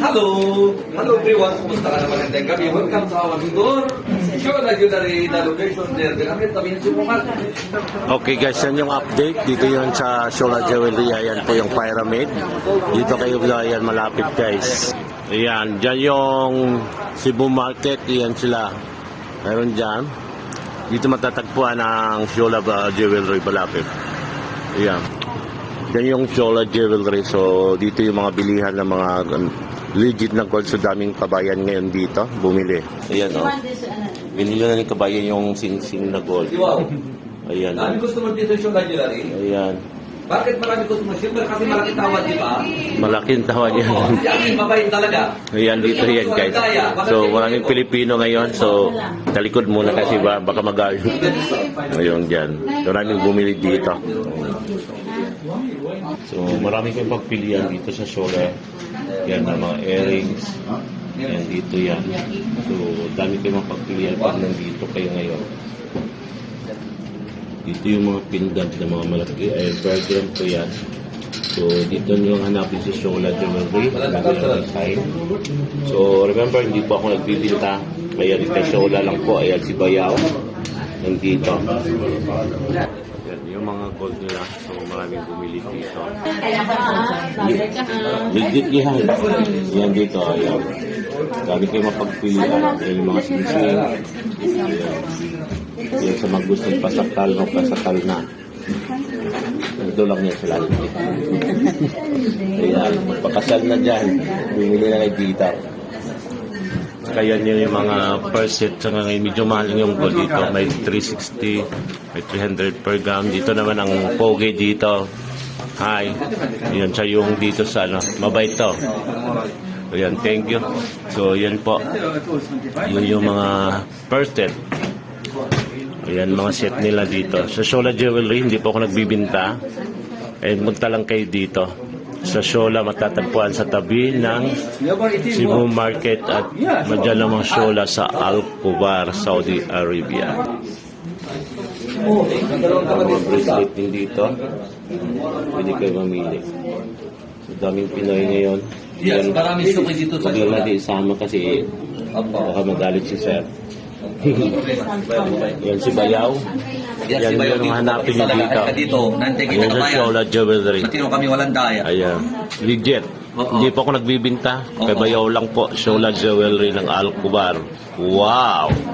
Hello! Hello everyone! Kumusta ka naman ang gabi? Welcome sa our door! Sure na yun na na location there. Gamit kami yung sumukat. Okay guys, yan yung update. Dito yun sa Shola Jewelry. Ayan po yung pyramid. Dito kayo yan malapit guys. Ayan, dyan yung Cebu Market. Ayan sila. Meron dyan. Dito matatagpuan ang Shola uh, Jewelry malapit. Ayan. Yan yung Shola Jewelry. So, dito yung mga bilihan ng mga um, legit na gold. So, daming kabayan ngayon dito. Bumili. Ayan, oh. Binili na ng kabayan yung sing-sing na gold. Wow. Ayan, Dami oh. customer dito sa Shola Jewelry. Ayan. Bakit marami customer? Siyempre kasi malaki tawad, di ba? Malaking tawad yan. Yan, mabait talaga. Ayan, dito yan guys. So, maraming Pilipino ngayon. So, talikod muna kasi ba, baka magalit. Ayun, dyan. Maraming bumili dito. So, maraming kayong pagpilian dito sa Shola. Yan, na mga earrings. Yan, dito yan. So, dami kayong mapagpilian pag nandito kayo ngayon. Dito yung mga pendant na mga malaki. Ay, per gram po yan. So, dito nyo hanapin sa Shola Jewelry. Yung. So, remember, hindi po ako nagbibinta. Kaya dito Shola lang po. Ayan si Bayaw. Nandito. Yan, yung mga gold nila. So, maraming bumili dito. Legit yan. Yan dito. Ayan. Dami kayo mapagpilian. Yan yung mga sinising. Ayan. Yan sa mga gustong pasakal, magpasakal na. Ito lang yan sila. Ayan, magpakasal na dyan. Bumili na ng guitar. Kaya yun yung mga per set sa ngayon. Medyo mahal yung gold dito. May 360, may 300 per gram. Dito naman ang pogi dito. Hi. Yan siya yung dito sa ano. Mabait to. Ayan, thank you. So, yan po. Yun yung mga per set. Ayan, mga set nila dito. Sa Shola Jewelry, hindi po ako nagbibinta. And magta lang kayo dito. Sa Shola, matatagpuan sa tabi ng Cebu Market at madyan namang Shola sa Al-Kubar, Saudi Arabia. Ang mga bracelet din dito. Pwede kayo mamili. So, daming Pinoy ngayon. Yes, marami suki dito sa Shola. natin isama kasi baka magalit si Sir. Yan si Bayaw. Yes, Yan si Bayo yung dito. hanapin niyo dito. Dito, nante kita Yan sa. Shola Jewelry. Matino kami walang daya. Ayan. Legit. Hindi po ako nagbibinta. Kay. Bayaw lang po. Shola Jewelry ng Alcubar. Wow!